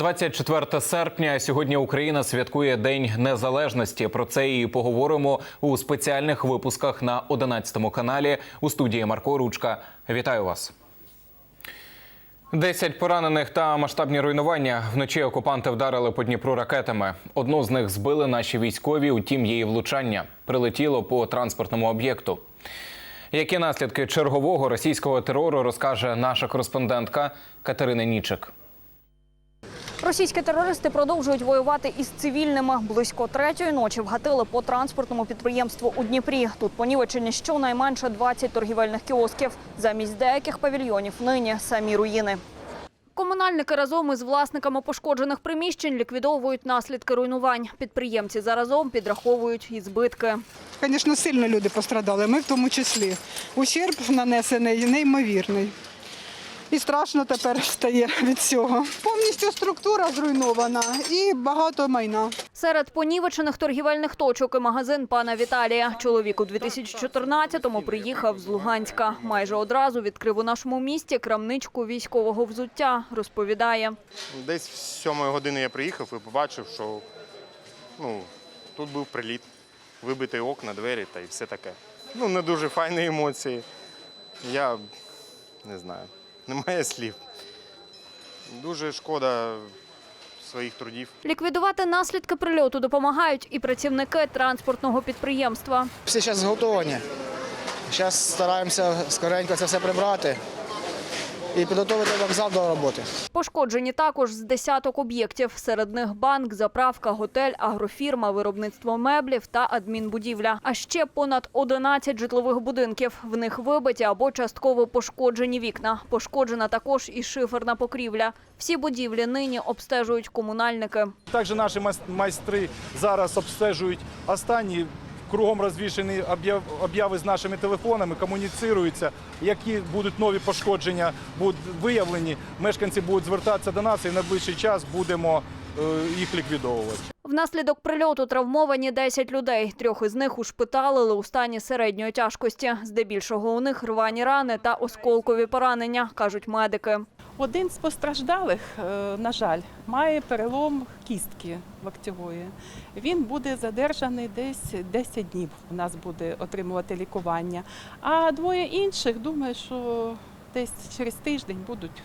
24 серпня. Сьогодні Україна святкує День Незалежності. Про це і поговоримо у спеціальних випусках на 11 каналі у студії Марко Ручка. Вітаю вас. Десять поранених та масштабні руйнування. Вночі окупанти вдарили по Дніпру ракетами. Одну з них збили наші військові, утім її влучання прилетіло по транспортному об'єкту. Які наслідки чергового російського терору розкаже наша кореспондентка Катерина Нічик. Російські терористи продовжують воювати із цивільними. Близько третьої ночі вгатили по транспортному підприємству у Дніпрі. Тут понівечені щонайменше 20 торгівельних кіосків. Замість деяких павільйонів нині самі руїни. Комунальники разом із власниками пошкоджених приміщень ліквідовують наслідки руйнувань. Підприємці заразом підраховують і збитки. Звісно, сильно люди пострадали, ми в тому числі. Ущерб нанесений неймовірний. І страшно тепер стає від цього. Повністю структура зруйнована і багато майна. Серед понівечених торгівельних точок і магазин пана Віталія. Чоловік у 2014-му приїхав з Луганська. Майже одразу відкрив у нашому місті крамничку військового взуття. Розповідає. Десь в сьомої години я приїхав і побачив, що ну, тут був приліт, вибиті окна, двері та й все таке. Ну, не дуже файні емоції. Я не знаю, немає слів. Дуже шкода своїх трудів. Ліквідувати наслідки прильоту допомагають і працівники транспортного підприємства. Всі зараз зготовані. Зараз стараємося скоренько це все прибрати і підготувати вокзал до роботи. Пошкоджені також з десяток об'єктів. Серед них банк, заправка, готель, агрофірма, виробництво меблів та адмінбудівля. А ще понад 11 житлових будинків. В них вибиті або частково пошкоджені вікна. Пошкоджена також і шиферна покрівля. Всі будівлі нині обстежують комунальники. Також наші майстри зараз обстежують останні. Кругом розвішені об'яв- обяви з нашими телефонами, комуніцируються. Які будуть нові пошкодження, будуть виявлені. Мешканці будуть звертатися до нас і в найближчий час будемо е, їх ліквідовувати. Внаслідок прильоту травмовані 10 людей. Трьох із них ушпиталили у стані середньої тяжкості. Здебільшого у них рвані рани та осколкові поранення, кажуть медики. Один з постраждалих, е, на жаль, має перелом кістки локтєвої. Він буде задержаний десь 10 днів. У нас буде отримувати лікування. А двоє інших, думаю, що десь через тиждень будуть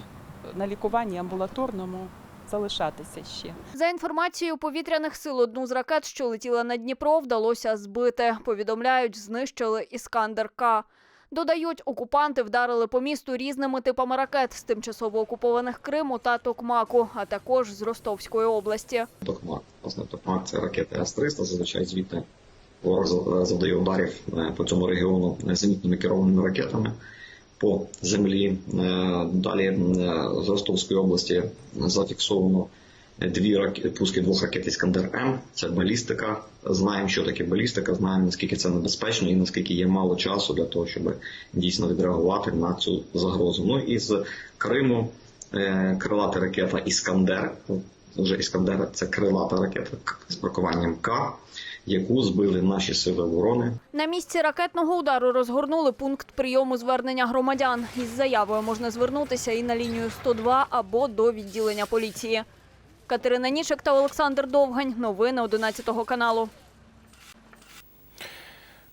на лікуванні амбулаторному залишатися ще. За інформацією повітряних сил, одну з ракет, що летіла на Дніпро, вдалося збити. Повідомляють, знищили іскандер К. Додають, окупанти вдарили по місту різними типами ракет з тимчасово окупованих Криму та Токмаку, а також з Ростовської області. Токмак. Власне, Токмак це ракети С-300, зазвичай звідти ворог за- завдає ударів е, по цьому регіону зенітними керованими ракетами по землі. Е, Далі е, з Ростовської області зафіксовано дві раки- пуски двох ракет Іскандер М. Це балістика. Знаємо, що таке балістика, знаємо наскільки це небезпечно і наскільки є мало часу для того, щоб дійсно відреагувати на цю загрозу. Ну і з Криму е, крилата ракета Іскандер. Вже Іскандер це крилата ракета з маркуванням К, яку збили наші сили оборони. На місці ракетного удару розгорнули пункт прийому звернення громадян. Із заявою можна звернутися і на лінію 102 або до відділення поліції. Катерина Нічик та Олександр Довгань. Новини 11 каналу.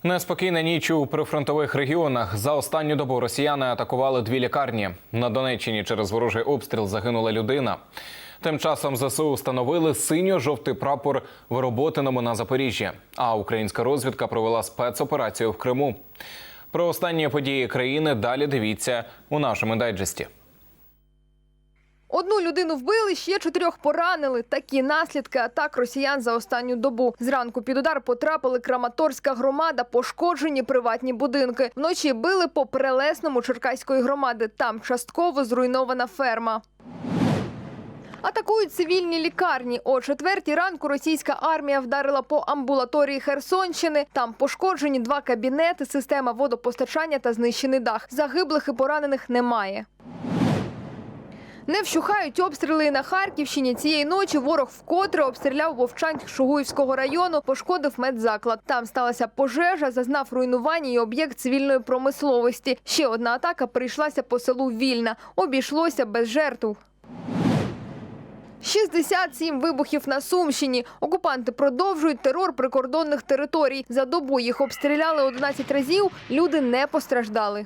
Неспокійна ніч у прифронтових регіонах. За останню добу росіяни атакували дві лікарні. На Донеччині через ворожий обстріл загинула людина. Тим часом ЗСУ встановили синьо-жовтий прапор в роботиному на Запоріжжі. А українська розвідка провела спецоперацію в Криму. Про останні події країни далі дивіться у нашому дайджесті. Одну людину вбили, ще чотирьох поранили. Такі наслідки атак росіян за останню добу. Зранку під удар потрапили Краматорська громада, пошкоджені приватні будинки. Вночі били по прелесному Черкаської громади. Там частково зруйнована ферма. Атакують цивільні лікарні. О четвертій ранку російська армія вдарила по амбулаторії Херсонщини. Там пошкоджені два кабінети, система водопостачання та знищений дах. Загиблих і поранених немає. Не вщухають обстріли і на Харківщині. Цієї ночі ворог вкотре обстріляв Вовчанськ Шугуївського району, пошкодив медзаклад. Там сталася пожежа, зазнав руйнування і об'єкт цивільної промисловості. Ще одна атака прийшлася по селу Вільна. Обійшлося без жертв. 67 вибухів на Сумщині. Окупанти продовжують терор прикордонних територій. За добу їх обстріляли 11 разів. Люди не постраждали.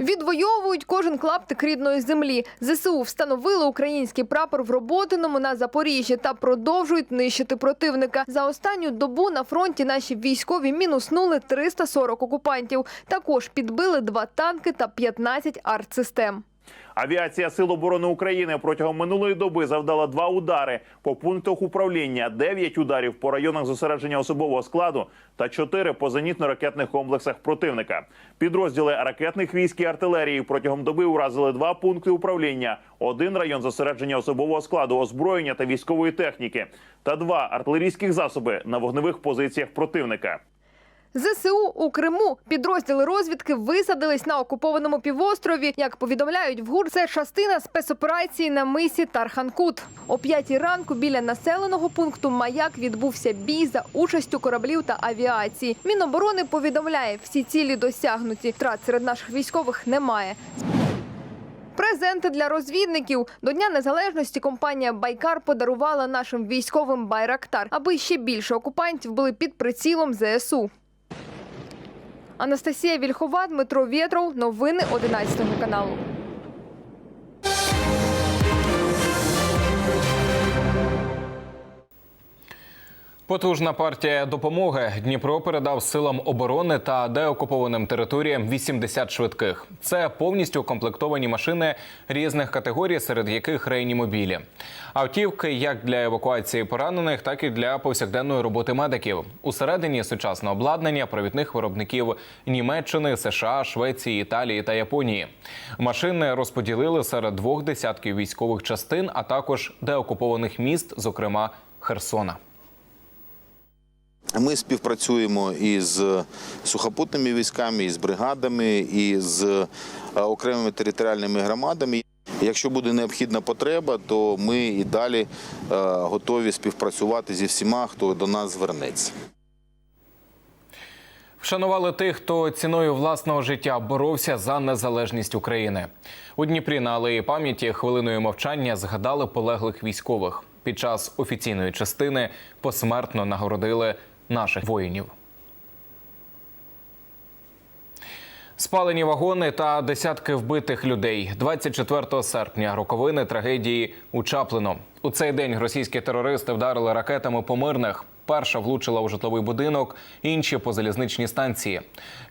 Відвоюють кожен клаптик рідної землі. ЗСУ встановили український прапор в Роботиному на Запоріжжі та продовжують нищити противника. За останню добу на фронті наші військові мінуснули 340 окупантів. Також підбили два танки та 15 артсистем. Авіація Сил оборони України протягом минулої доби завдала два удари по пунктах управління, дев'ять ударів по районах зосередження особового складу та чотири по зенітно-ракетних комплексах противника. Підрозділи ракетних військ і артилерії протягом доби уразили два пункти управління, один район зосередження особового складу, озброєння та військової техніки, та два артилерійських засоби на вогневих позиціях противника. ЗСУ у Криму підрозділи розвідки висадились на окупованому півострові. Як повідомляють в ГУР, це частина спецоперації на мисі Тарханкут. О п'ятій ранку біля населеного пункту Маяк відбувся бій за участю кораблів та авіації. Міноборони повідомляє, всі цілі досягнуті. Втрат серед наших військових немає. Презенти для розвідників до Дня Незалежності компанія Байкар подарувала нашим військовим Байрактар, аби ще більше окупантів були під прицілом ЗСУ. Анастасія Вільхова, Дмитро Вєтров. Новини 11 каналу. Потужна партія допомоги Дніпро передав силам оборони та деокупованим територіям 80 швидких. Це повністю укомплектовані машини різних категорій, серед яких реанімобілі. Автівки як для евакуації поранених, так і для повсякденної роботи медиків. Усередині сучасне обладнання провідних виробників Німеччини, США, Швеції, Італії та Японії. Машини розподілили серед двох десятків військових частин, а також деокупованих міст, зокрема Херсона. Ми співпрацюємо із сухопутними військами, із бригадами, і з е, окремими територіальними громадами. Якщо буде необхідна потреба, то ми і далі е, готові співпрацювати зі всіма, хто до нас звернеться. Вшанували тих, хто ціною власного життя боровся за незалежність України. У Дніпрі на алеї пам'яті хвилиною мовчання згадали полеглих військових. Під час офіційної частини посмертно нагородили наших воїнів. Спалені вагони та десятки вбитих людей. 24 серпня роковини трагедії у Чаплино. У цей день російські терористи вдарили ракетами по мирних. Перша влучила у житловий будинок, інші по залізничній станції.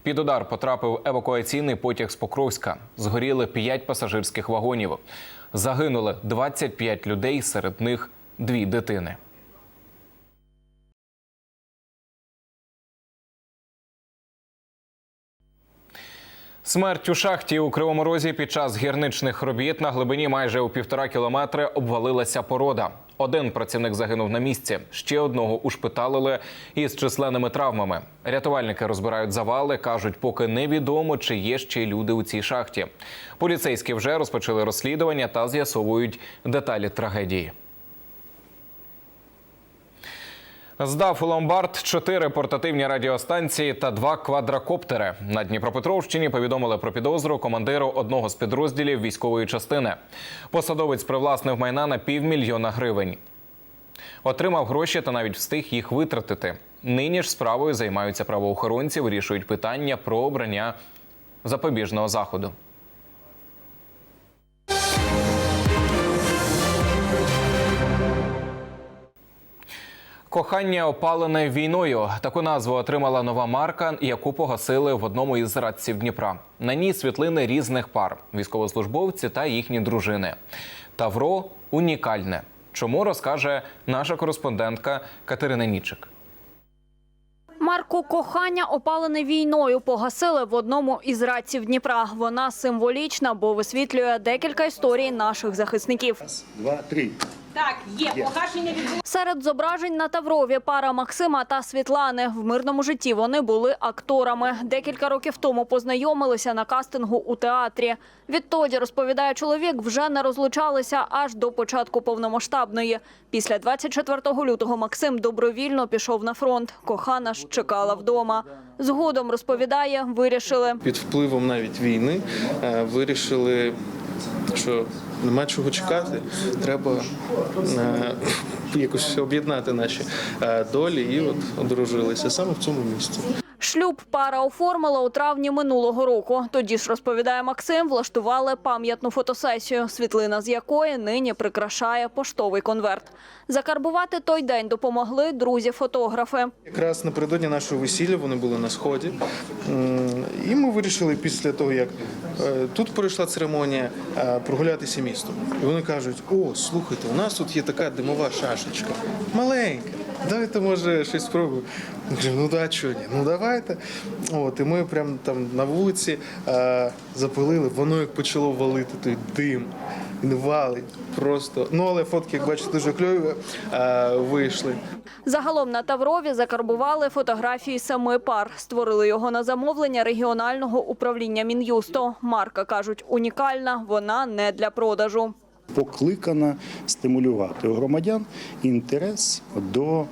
Під удар потрапив евакуаційний потяг з Покровська. Згоріли 5 пасажирських вагонів. Загинули 25 людей, серед них дві дитини. Смерть у шахті у Кривому Розі під час гірничних робіт на глибині майже у півтора кілометри обвалилася порода. Один працівник загинув на місці, ще одного ушпиталили із численними травмами. Рятувальники розбирають завали, кажуть, поки невідомо, чи є ще люди у цій шахті. Поліцейські вже розпочали розслідування та з'ясовують деталі трагедії. Здав у ломбард чотири портативні радіостанції та два квадрокоптери. На Дніпропетровщині повідомили про підозру командиру одного з підрозділів військової частини. Посадовець привласнив майна на півмільйона гривень. Отримав гроші та навіть встиг їх витратити. Нині ж справою займаються правоохоронці, вирішують питання про обрання запобіжного заходу. Кохання опалене війною. Таку назву отримала нова марка, яку погасили в одному із радців Дніпра. На ній світлини різних пар, військовослужбовці та їхні дружини. Тавро унікальне. Чому розкаже наша кореспондентка Катерина Нічик. Марку кохання опалене війною погасили в одному із радців Дніпра. Вона символічна, бо висвітлює декілька історій наших захисників. Два, три. Серед зображень на Таврові пара Максима та Світлани. В мирному житті вони були акторами. Декілька років тому познайомилися на кастингу у театрі. Відтоді, розповідає чоловік, вже не розлучалися аж до початку повномасштабної. Після 24 лютого Максим добровільно пішов на фронт. Кохана ж чекала вдома. Згодом, розповідає, вирішили під впливом навіть війни е, вирішили що нема чого чекати. Треба е, якось об'єднати наші е, долі і от одружилися саме в цьому місці. Шлюб пара оформила у травні минулого року. Тоді ж розповідає Максим, влаштували пам'ятну фотосесію, світлина з якої нині прикрашає поштовий конверт. Закарбувати той день допомогли друзі-фотографи. Якраз напередодні нашого весілля вони були на сході. І ми вирішили після того, як е, тут пройшла церемонія, е, прогулятися містом. І вони кажуть: о, слухайте, у нас тут є така димова шашечка. Маленька. Давайте, може, щось спробуємо. Я кажу, ну да, чого ні? Ну давайте. От, і ми прямо там на вулиці е, запалили, воно як почало валити той дим. Він валить просто. Ну, але фотки, як бачите, дуже кльові е, вийшли. Загалом на Таврові закарбували фотографії семи пар. Створили його на замовлення регіонального управління Мін'юсту. Марка, кажуть, унікальна, вона не для продажу. Покликана стимулювати у громадян інтерес до,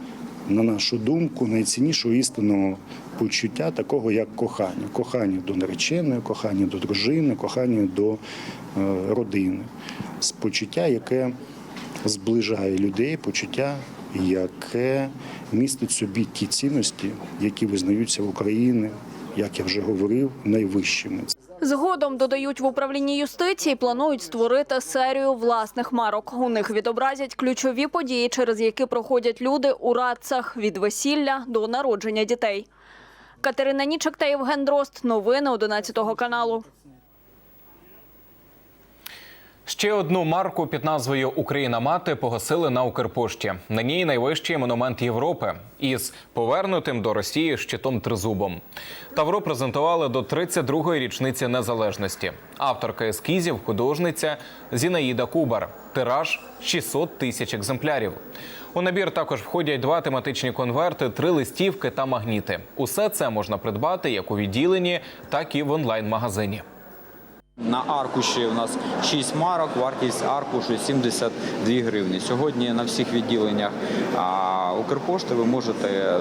на нашу думку, найціннішого істинного почуття, такого як кохання. Кохання до нареченої, кохання до дружини, кохання до е, родини. З почуття, яке зближає людей, почуття, яке містить собі ті цінності, які визнаються в Україні, як я вже говорив, найвищими. Згодом, додають в управлінні юстиції, планують створити серію власних марок. У них відобразять ключові події, через які проходять люди у радцах від весілля до народження дітей. Катерина Нічик та Євген Дрозд. Новини 11 каналу. Ще одну марку під назвою Україна мати погасили на Укрпошті. На ній найвищий монумент Європи із повернутим до Росії щитом тризубом. Тавро презентували до 32-ї річниці незалежності. Авторка ескізів художниця Зінаїда Кубар. Тираж 600 тисяч екземплярів. У набір також входять два тематичні конверти, три листівки та магніти. Усе це можна придбати як у відділенні, так і в онлайн-магазині. На аркуші у нас 6 марок, вартість аркушу 72 гривні. Сьогодні на всіх відділеннях а, Укрпошти ви можете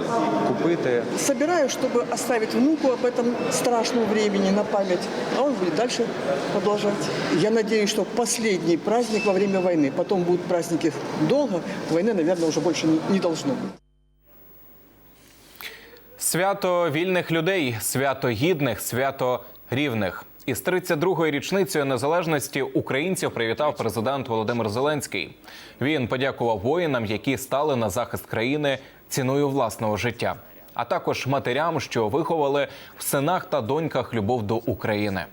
купити Собираю, чтобы оставить внуку об этом страшном времени на память, а он будет дальше продолжать. Я надеюсь, что последний праздник во время войны, потом будут праздники долго, войны, наверное, уже больше не, не должно быть. Свято вільних людей, свято гідних, свято рівних. Із 32-ї річницею незалежності українців привітав президент Володимир Зеленський. Він подякував воїнам, які стали на захист країни ціною власного життя, а також матерям, що виховали в синах та доньках любов до України.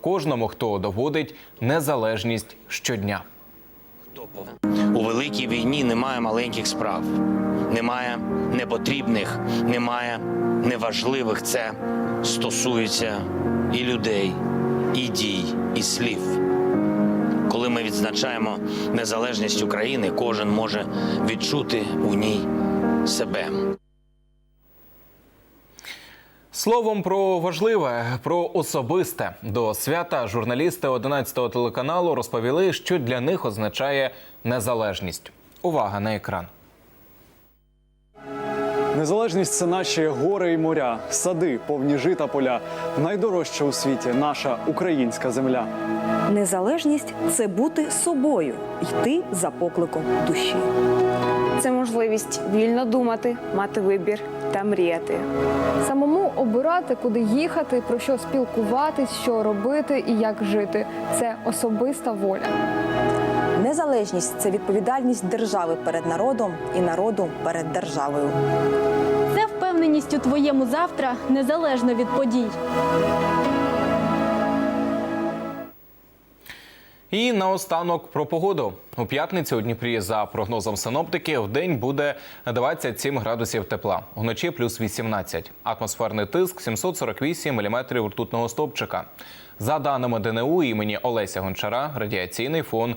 Кожному, хто доводить незалежність щодня. У великій війні немає маленьких справ, немає непотрібних, немає неважливих. Це стосується і людей, і дій, і слів. Коли ми відзначаємо незалежність України, кожен може відчути у ній себе. Словом про важливе, про особисте до свята журналісти 11-го телеканалу розповіли, що для них означає незалежність. Увага на екран. Незалежність це наші гори і моря, сади, повні жита поля. Найдорожча у світі наша українська земля. Незалежність це бути собою, йти за покликом душі. Це можливість вільно думати, мати вибір та мріяти. Самому обирати, куди їхати, про що спілкуватись, що робити і як жити це особиста воля. Незалежність це відповідальність держави перед народом і народу перед державою. Це впевненість у твоєму завтра незалежно від подій. І наостанок про погоду. У п'ятницю у Дніпрі за прогнозом синоптики в день буде 27 градусів тепла, вночі плюс 18. Атмосферний тиск 748 міліметрів ртутного стовпчика. За даними ДНУ імені Олеся Гончара, радіаційний фон